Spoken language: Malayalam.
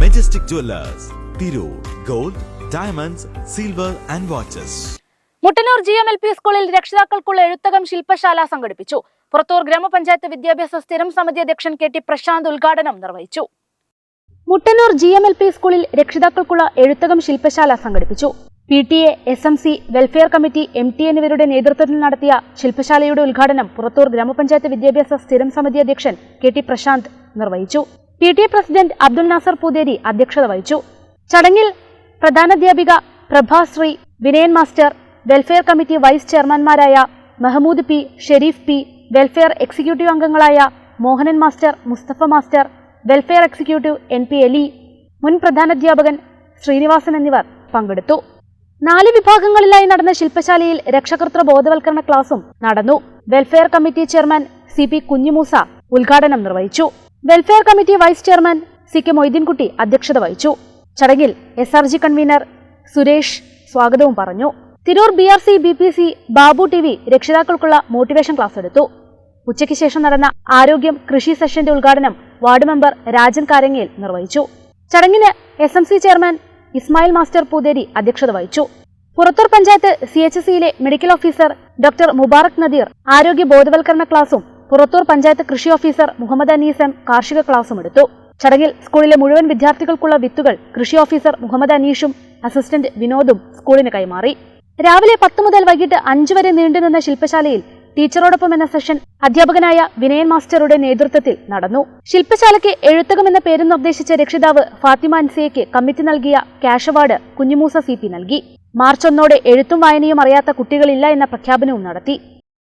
Majestic jewellers Tirur gold diamonds silver and watches Muttannur G M L P സ്കൂളിൽ രക്ഷിതാക്കൾക്കുള്ള എഴുത്തകം ശില്പശാല സംഘടിപ്പിച്ചു. പുറത്തൂർ ഗ്രാമപഞ്ചായത്ത് വിദ്യാഭ്യാസ സ്ഥിരം സമിതി അധ്യക്ഷൻ കെ ടി പ്രശാന്ത് ഉദ്ഘാടനം നിർവഹിച്ചു. Muttannur G M L P സ്കൂളിൽ രക്ഷിതാക്കൾക്കുള്ള എഴുത്തകം ശില്പശാല സംഘടിപ്പിച്ചു. P T A S M C welfare committee M T എന്നിവരുടെ നേതൃത്വത്തിൽ നടത്തിയ ശില്പശാലയുടെ ഉദ്ഘാടനം പുറത്തൂർ ഗ്രാമപഞ്ചായത്ത് വിദ്യാഭ്യാസ സ്ഥിരം സമിതി അധ്യക്ഷൻ കെ ടി പ്രശാന്ത് നിർവഹിച്ചു. P T A president Abdul Nasar Pootheri അധ്യക്ഷത വഹിച്ചു. ചടങ്ങിൽ പ്രധാനാധ്യാപിക Prabhasree Vinayan master welfare committee vice ചെയർമാൻമാരായ Mehmood P Sherif P welfare executive അംഗങ്ങളായ Mohanan master Musthafa master welfare executive N P Ali മുൻ പ്രധാനാധ്യാപകൻ ശ്രീനിവാസൻ എന്നിവർ പങ്കെടുത്തു. നാല് വിഭാഗങ്ങളിലായി നടന്ന ശില്പശാലയിൽ രക്ഷകർത്തൃ ബോധവൽക്കരണ ക്ലാസും നടന്നു. Welfare committee chairman C P Kunhimoosa ഉദ്ഘാടനം നിർവഹിച്ചു. Welfare committee vice chairman C K Moideenkutty അധ്യക്ഷത വഹിച്ചു. ചടങ്ങിൽ S R G convener Suresh സ്വാഗതവും പറഞ്ഞു. Tirur B R C B P C Babu T V രക്ഷിതാക്കൾക്കുള്ള motivation class എടുത്തു. ഉച്ചയ്ക്ക് ശേഷം നടന്ന ആരോഗ്യം കൃഷി സെഷന്റെ ഉദ്ഘാടനം വാർഡ് മെമ്പർ രാജൻ കാരങ്ങയിൽ നിർവഹിച്ചു. ചടങ്ങിന് S M C chairman Ismail master Pootheri അധ്യക്ഷത വഹിച്ചു. പുറത്തൂർ പഞ്ചായത്ത് സി എച്ച് സിയിലെ medical officer doctor Mubarak Nadeer ആരോഗ്യ ബോധവൽക്കരണ ക്ലാസും പുറത്തൂർ പഞ്ചായത്ത് കൃഷി ഓഫീസർ മുഹമ്മദ് അനീസ് എം കാർഷിക ക്ലാസും എടുത്തു. ചടങ്ങിൽ സ്കൂളിലെ മുഴുവൻ വിദ്യാർത്ഥികൾക്കുള്ള വിത്തുകൾ കൃഷി ഓഫീസർ മുഹമ്മദ് അനീഷും അസിസ്റ്റന്റ് വിനോദും സ്കൂളിന് കൈമാറി. രാവിലെ പത്ത് മുതൽ വൈകിട്ട് അഞ്ചു വരെ നീണ്ടുനിന്ന ശില്പശാലയിൽ ടീച്ചറോടൊപ്പം എന്ന സെഷൻ അധ്യാപകനായ വിനയൻ മാസ്റ്ററുടെ നേതൃത്വത്തിൽ നടന്നു. ശില്പശാലയ്ക്ക് എഴുത്തകം എന്ന പേര് നിർദ്ദേശിച്ച രക്ഷിതാവ് ഫാത്തിമ അൻസിയയ്ക്ക് കമ്മിറ്റി നൽകിയ cash award Kunhumoosa C P നൽകി. മാർച്ച് ഒന്നോടെ എഴുത്തും വായനയും അറിയാത്ത കുട്ടികളില്ല എന്ന പ്രഖ്യാപനവും നടത്തി.